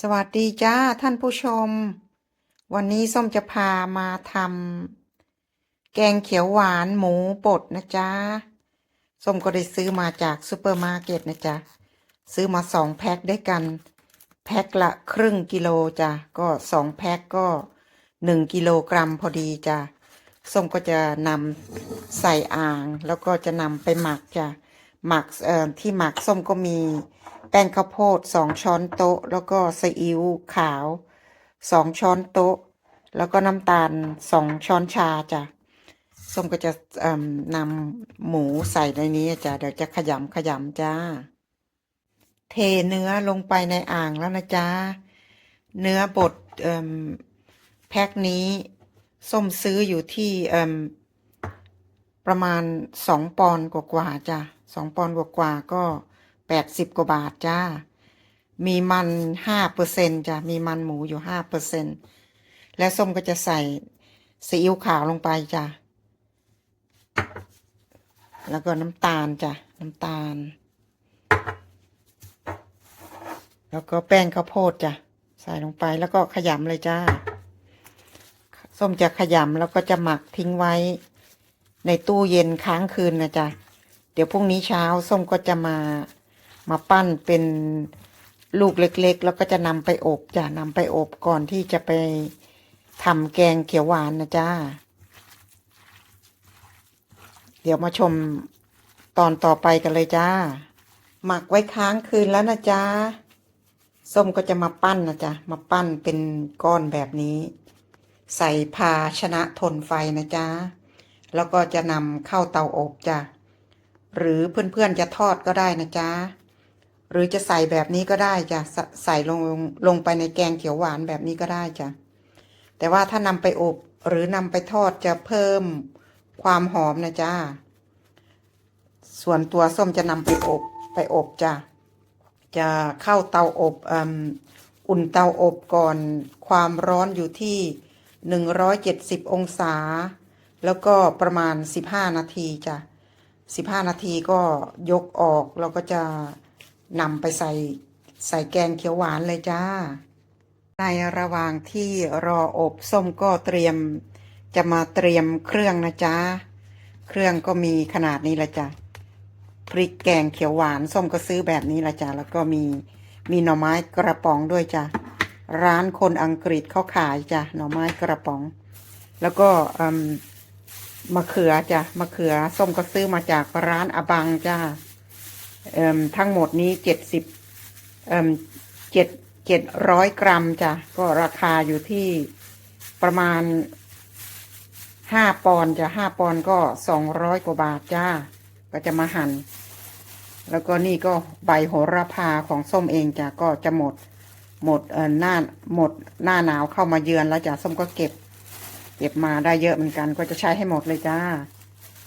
สวัสดีจ้าท่านผู้ชม วันนี้ส้มจะพามาทำแกงเขียวหวานหมูบดนะจ๊ะส้มก็ได้ซื้อมาจากซูเปอร์มาร์เก็ตนะจ๊ะซื้อมาสองแพ็คด้วยกัน แพ็คละครึ่งกิโลจ้ะก็สองแพ็คก็หนึ่งกิโลกรัมพอดีจ้ะส้มก็จะนำใส่อ่าง แล้วก็จะนำไปหมักจ้ะหมักเอ่อที่หมักส้มก็มี ป้งข้าวโพดสองช้อนโต๊ะ แล้วก็ซีอิ๊วขาวสองช้อนโต๊ะ แล้วก็น้ำตาลสองช้อนชาจ้ะส้มก็จะนำหมูใส่ในนี้จ้ะเดี๋ยวจะขยำขยำจ้า เทเนื้อลงไปในอ่างแล้วนะจ๊ะเนื้อบดแพ็คนี้ส้มซื้ออยู่ที่ประมาณสองปอนกว่าๆจ้ะสองปอนกว่าๆก็ แปดสิบกว่าบาทจ้า มีมันห้าเปอร์เซ็นจ้ะ มีมันหมูอยู่ห้าเปอร์เซ็นแล้วส้มก็จะใส่ซีอิ๊วขาวลงไปจ้ะ แล้วก็น้ำตาลจ้ะ น้ำตาล แล้วก็แป้งข้าวโพดจ้ะ ใส่ลงไปแล้วก็ขยำเลยจ้า ส้มจะขยำแล้วก็จะหมักทิ้งไว้ในตู้เย็นค้างคืนนะจ๊ะ เดี๋ยวพรุ่งนี้เช้าส้มก็จะมา มาปั้นเป็นลูกเล็ก ๆ แล้วก็จะนำไปอบจ้ะนำไปอบก่อนที่จะไปทำแกงเขียวหวานนะจ้าเดี๋ยวมาชมตอนต่อไปกันเลยจ้า หมักไว้ค้างคืนแล้วนะจ๊ะส้มก็จะมาปั้นนะจ๊ะ มาปั้นเป็นก้อนแบบนี้ ใส่ภาชนะทนไฟนะจ๊ะ แล้วก็จะนำเข้าเตาอบจ้ะ หรือเพื่อนๆจะทอดก็ได้นะจ๊ะ หรือจะใส่แบบนี้ก็ได้จ้ะใส่ลงลงไปในแกงเขียวหวานแบบนี้ก็ได้จ้ะแต่ว่าถ้านำไปอบหรือนำไปทอดจะเพิ่มความหอมนะจ๊ะส่วนตัวส้มจะนำไปอบไปอบจ้ะจะเข้าเตาอบอ,อุ่นเตาอบก่อนความร้อนอยู่ที่ 170 องศา แล้วก็ประมาณ 15 นาทีจ้ะ15 นาทีก็ยกออกแล้วก็จะ นำไปใส่ใส่แกงเขียวหวานเลยจ้า ในระหว่างที่รออบส้มก็เตรียมจะมาเตรียมเครื่องนะจ๊ะ เครื่องก็มีขนาดนี้ละจ้ะ พริกแกงเขียวหวานส้มก็ซื้อแบบนี้ละจ้ะ แล้วก็มีมีหน่อไม้กระป๋องด้วยจ้ะ ร้านคนอังกฤษเขาขายจ้ะ หน่อไม้กระป๋อง แล้วก็มะเขือจ้ะ มะเขือส้มก็ซื้อมาจากร้านอบังจ้ะ ทั้งหมดนี้เจ็ดสิบเจ็ดเจ็ดร้อยกรัมจ้ะ ก็ราคาอยู่ที่ประมาณห้าปอนจ้ะห้าปอนก็สองร้อยกว่าบาทจ้า ก็จะมาหั่นแล้วก็นี่ก็ใบโหระพาของส้มเองจ้ะก็จะหมดหมดเอ่อหน้าหมดหน้าหนาวเข้ามาเยือนแล้วจ้ะส้มก็เก็บ เก็บมาได้เยอะเหมือนกัน ก็จะใช้ให้หมดเลยจ้า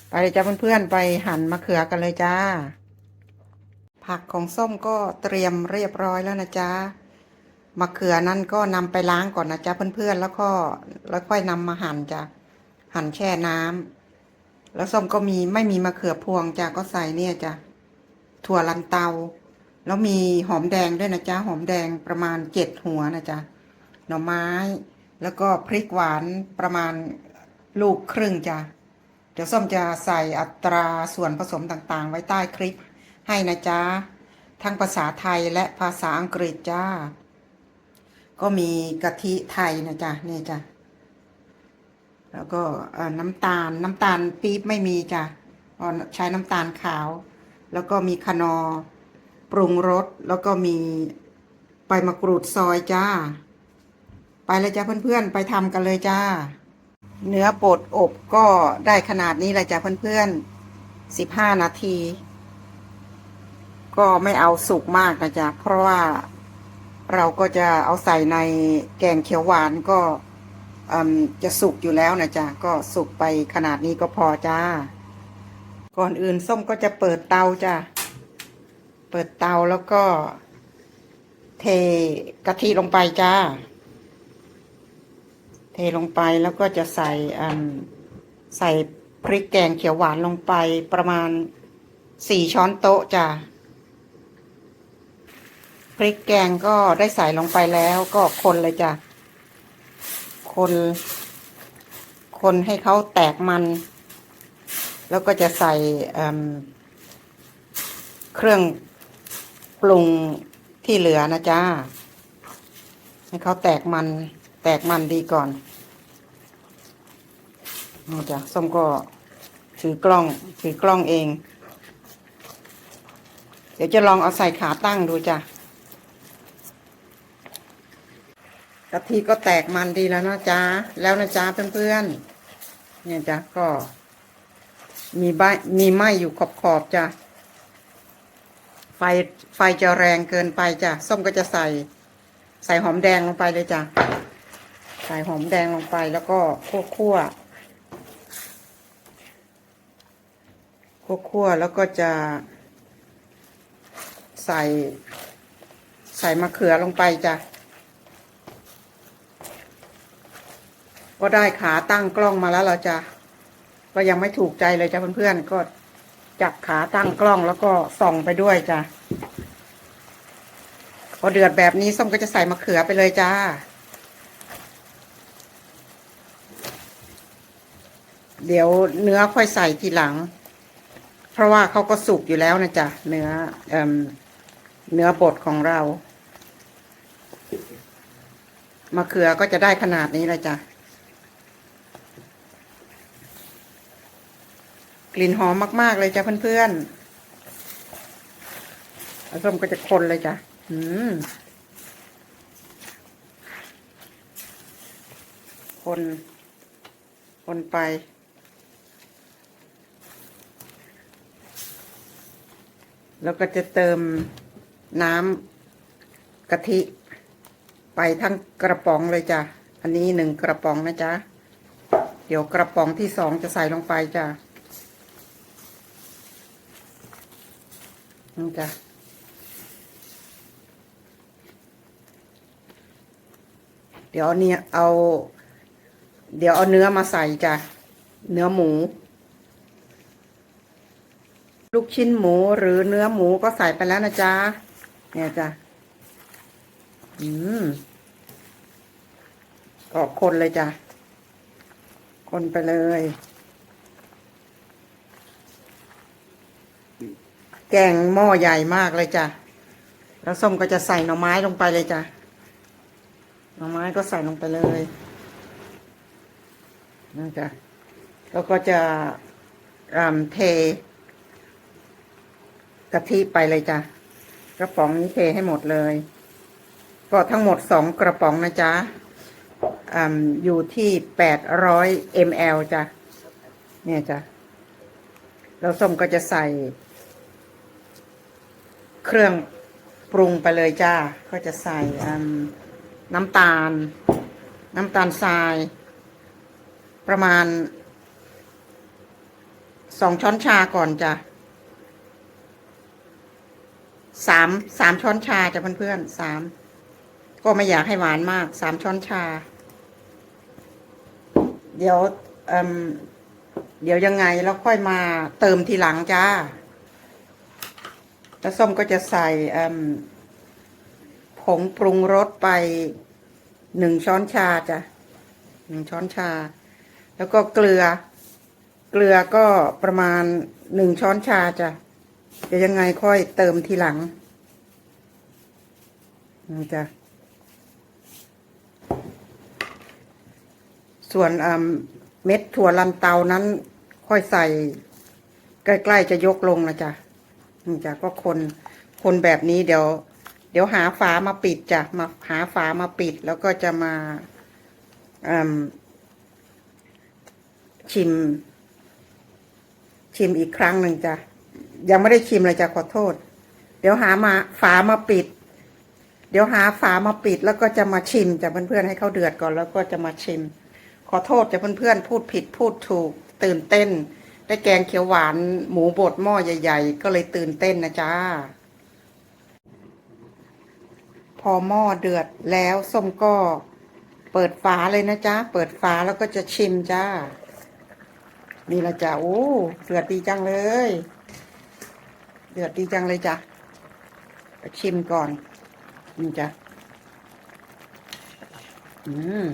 ไปเลยจ้าเพื่อนๆไปหั่นมะเขือกันเลยจ้า ผักของส้มก็เตรียมเรียบร้อยแล้วนะจ๊ะมะเขือนั้นก็นำไปล้างก่อนนะจ๊ะเพื่อนๆ แล้วก็แล้วค่อยนำมาหั่นจ้ะหั่นแช่น้ำแล้วส้มก็มีไม่มีมะเขือพวงจ้ะก็ใส่เนี่ยจ้ะถั่วลันเตา แล้วมีหอมแดงด้วยนะจ๊ะหอมแดงประมาณเจ็ดหัวนะจ๊ะหน่อไม้ แล้วก็พริกหวานประมาณลูกครึ่งจ้ะเดี๋ยวส้มจะใส่อัตราส่วนผสมต่างๆ ไว้ใต้คลิป ให้นะจ๊ะ ทั้งภาษาไทยและภาษาอังกฤษจ้า ก็มีกะทิไทยนะจ๊ะนี่จ้ะ แล้วก็น้ำตาลน้ำตาลปี๊บไม่มีจ้ะอ๋อใช้น้ำตาลขาว แล้วก็มีคนอ ปรุงรส แล้วก็มีใบมะกรูดซอยจ้า ไปเลยจ้าเพื่อนๆ ไปทำกันเลยจ้า เนื้อบดอบก็ได้ขนาดนี้เลยจ้าเพื่อนๆสิบห้านาที ก็ไม่เอาสุกมากนะจ๊ะเพราะว่าเราก็จะเอาใส่ในแกงเขียวหวานก็จะสุกอยู่แล้วนะจ๊ะก็สุกไปขนาดนี้ก็พอจ้า ก่อนอื่นส้มก็จะเปิดเตาจ้ะเปิดเตาแล้วก็ เทกะทิลงไปจ้า เทลงไปแล้วก็จะใส่ใส่พริกแกงเขียวหวานลงไปประมาณสี่ช้อนโต๊ะจ้ะ พริกแกงก็ได้ใส่ลงไปแล้วก็คนเลยจ้ะ คน คนให้เขาแตกมัน แล้วก็จะใส่เเครื่องปรุงที่เหลือนะจ้า ให้เขาแตกมัน แตกมันดีก่อนนี่จ้ะส้มก็ถือกล้อง ถือกล้องเอง เดี๋ยวจะลองเอาใส่ขาตั้งดูจ้ะ กะทิก็แตกมันดีแล้วนะจ๊ะ แล้วนะจ๊ะเพื่อนๆ เนี่ยจ้ะก็ มีใบมีไหมอยู่ขอบขอบๆจ้ะ ไฟไฟจะแรงเกินไปจ้ะ ส้มก็จะใส่ ใส่หอมแดงลงไปเลยจ้ะ ใส่หอมแดงลงไปแล้วก็คั่วคั่วคั่วคั่วแล้วก็จะ ใส่ ใส่มะเขือลงไปจ้ะ ก็ได้ขาตั้งกล้องมาแล้วเราจะ ก็ยังไม่ถูกใจเลยจ้ะเพื่อนๆก็จับขาตั้งกล้องแล้วก็ส่องไปด้วยจ้ะพอเดือดแบบนี้ส้มก็จะใส่มะเขือไปเลยจ้า เดี๋ยวเนื้อค่อยใส่ทีหลัง เพราะว่าเขาก็สุกอยู่แล้วนะจ๊ะเนื้อเอเนื้อบดของเรามะเขือก็จะได้ขนาดนี้เลยจ้ะ กลิ่นหอมมาก ๆ เลยจ้ะเพื่อนๆแล้วส้มก็จะคนเลยจ้ะอืมคนคนไป แล้วก็จะเติมน้ำกะทิ ไปทั้งกระป๋องเลยจ้ะ อันนี้หนึ่งกระป๋องนะจ๊ะ เดี๋ยวกระป๋องที่สองจะใส่ลงไปจ้ะ นี่จ้ะเดี๋ยวเนี่ยเอา เดี๋ยวเอาเนื้อมาใส่จ้ะ เนื้อหมู ลูกชิ้นหมูหรือเนื้อหมูก็ใส่ไปแล้วนะจ๊ะ เนี่ยจ้ะ อืมก็คนเลยจ้ะ คนไปเลย แกงหม้อใหญ่มากเลยจ้ะ แล้วส้มก็จะใส่หน่อไม้ลงไปเลยจ้ะ หน่อไม้ก็ใส่ลงไปเลยนั่จ้ะแล้วก็จะเทกะทิไปเลยจ้ะ กระป๋องนี้เทให้หมดเลย ก็ทั้งหมดสองกระป๋องนะจ๊ะออยู่ที่แปดร้อยมลจ้ะ เนี่ยจ้ะ แล้วส้มก็จะใส่ เครื่องปรุงไปเลยจ้า ก็จะใส่น้ำตาล น้ำตาลทราย ประมาณสองช้อนชาก่อนจ้ะสามสามช้อนชาจ้ะเพื่อนๆสามก็ไม่อยากให้หวานมากสามช้อนชา เดี๋ยวเเดี๋ยวยังไงแล้วค่อยมาเติมทีหลังจ้า แล้วส้มก็จะใส่ผงปรุงรสไปหนึ่งช้อนชาจ้ะหนึ่งช้อนชา แล้วก็เกลือ เกลือก็ประมาณหนึ่งช้อนชาจ้ะเดี๋ยวยังไงค่อยเติมทีหลังนี่จ้ะส่วนเม็ดถั่วลันเตานั้นค่อยใส่ ใกล้ ๆ จะยกลงนะจ๊ะ นี่จ้ะก็คนคนแบบนี้เดี๋ยว เดี๋ยวหาฝามาปิดจ้ะมาหาฝามาปิดแล้วก็จะมาอมชิม ชิมอีกครั้งหนึ่งจ้ะยังไม่ได้ชิมเลยจ้ะขอโทษ เดี๋ยวหามาฝามาปิด เดี๋ยวหาฝามาปิด แล้วก็จะมาชิมจ้ะเพื่อนๆให้เขาเดือดก่อนแล้วก็จะมาชิม ขอโทษจ้ะเพื่อนๆพูดผิดพูดถูกตื่นเต้น ได้แกงเขียวหวานหมูบดหม้อใหญ่ ๆ ก็เลยตื่นเต้นนะจ้า พอหม้อเดือดแล้วส้มก็เปิดฝาเลยนะจ๊ะเปิดฝาแล้วก็จะชิมจ้า นี่ละจ้ะโอ้เดือดดีจังเลย เดือดดีจังเลยจ้ะชิมก่อน นี่จ้ะอืม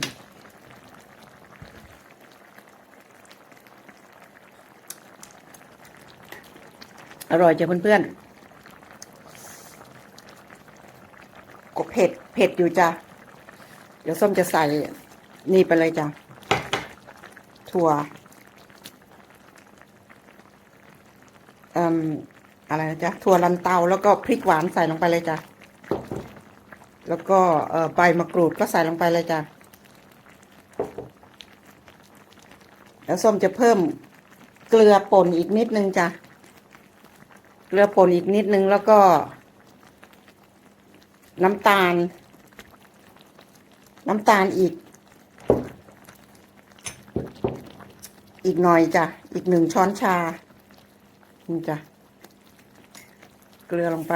อร่อยจ้ะเพื่อนๆก็เผ็ด เผ็ดอยู่จ้ะ เดี๋ยวส้มจะใส่นี่ไปเลยจ้ะ ถั่วอ่มอะไรนะจ๊ะ ถั่วลันเตาแล้วก็พริกหวานใส่ลงไปเลยจ้ะ แล้วก็เอ่อใบมะกรูดก็ใส่ลงไปเลยจ้ะ แล้วส้มจะเพิ่มเกลือป่นอีกนิดนึงจ้ะ เกลือป่นอีกนิดนึงแล้วก็ น้ำตาล น้ำตาลอีก อีกหน่อยจ้ะ อีกหนึ่งช้อนชานี่จ้ะ เกลือลงไป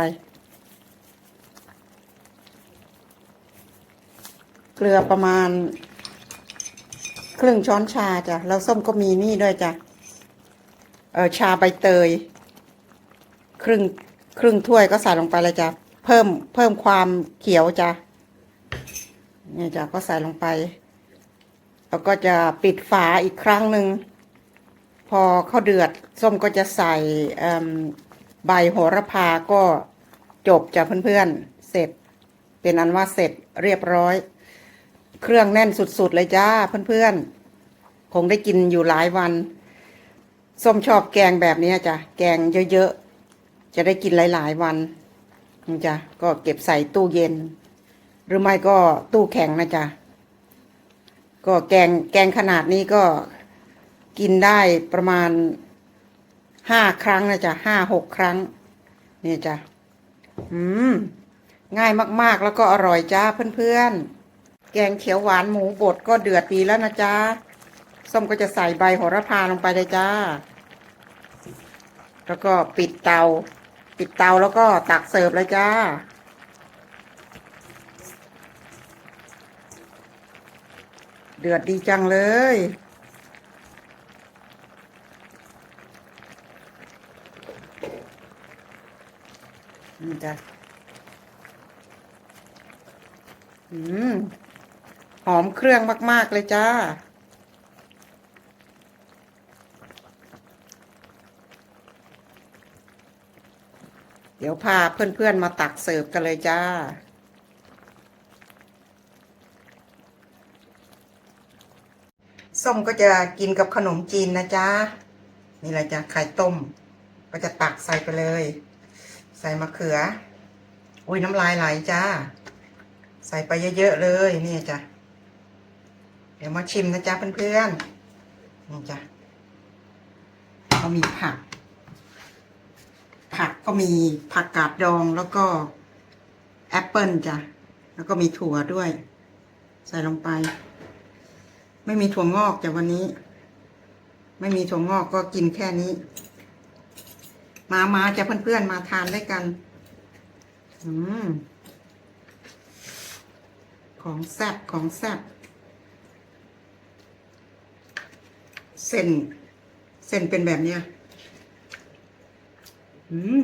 เกลือประมาณครึ่งช้อนชาจ้ะ แล้วส้มก็มีนี่ด้วยจ้ะ เออชาใบเตย ครึ่งครึ่งถ้วยก็ใส่ลงไปเลยจ้ะเพิ่มเพิ่มความเขียวจ้ะเนี่ยจ้ะก็ใส่ลงไป แล้วก็จะปิดฝาอีกครั้งหนึ่งพอเขาเดือดส้มก็จะใส่ใบโหระพาก็จบจ้ะเพื่อนๆเสร็จ เป็นอันว่าเสร็จเรียบร้อย เครื่องแน่นสุดๆเลยจ้าเพื่อนๆคงได้กินอยู่หลายวัน ส้มชอบแกงแบบนี้จ้ะแกงเยอะๆ จะได้กินหลาย ๆ วันนี่จ้ะก็เก็บใส่ตู้เย็น หรือไม่ก็ตู้แข็งนะจ๊ะก็แกงแกงขนาดนี้ก็กินได้ประมาณห้าครั้งนะจ๊ะห้าหกครั้งนี่จ้ะอืมง่ายมากๆ แล้วก็อร่อยจ้าเพื่อนๆ แกงเขียวหวานหมูบดก็เดือดดีแล้วนะจ๊ะส้มก็จะใส่ใบโหระพาลงไปเลยจ้า แล้วก็ปิดเตา ปิดเตาแล้วก็ตักเสิร์ฟเลยจ้า เดือดดีจังเลย นี่จ้ะอืม หอมเครื่องมาก ๆ เลยจ้า ดี๋ยวพาเพื่อนๆมาตักเสิร์ฟกันเลยจ้า ส้มก็จะกินกับขนมจีนนะจ๊ะ นี่แหละจ้ะไข่ต้ม ก็จะตักใส่ไปเลย ใส่มะเขือ อุ้ยน้ำลายไหลจ้า ใส่ไปเยอะๆเลยนี่จ้ะ เดี๋ยวมาชิมนะจ๊ะเพื่อนๆนี่จ้ะก็มีผัก ผักก็มีผักกาดดองแล้วก็แอปเปิลจ้ะ แล้วก็มีถั่วด้วย ใส่ลงไป ไม่มีถั่วงอกจ้ะวันนี้ ไม่มีถั่วงอกก็กินแค่นี้ มามาจะเพื่อนๆมาทานด้วยกัน อืมของแซ่บของแซ่บเส้น เส้นเป็นแบบเนี้ย อืม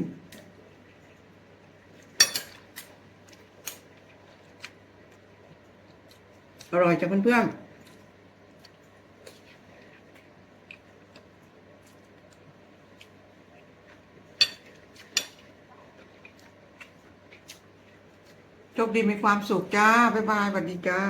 อร่อยจ้ะเพื่อนๆโชคดีมีความสุขจ้า บ๊ายบายสวัสดีจ้า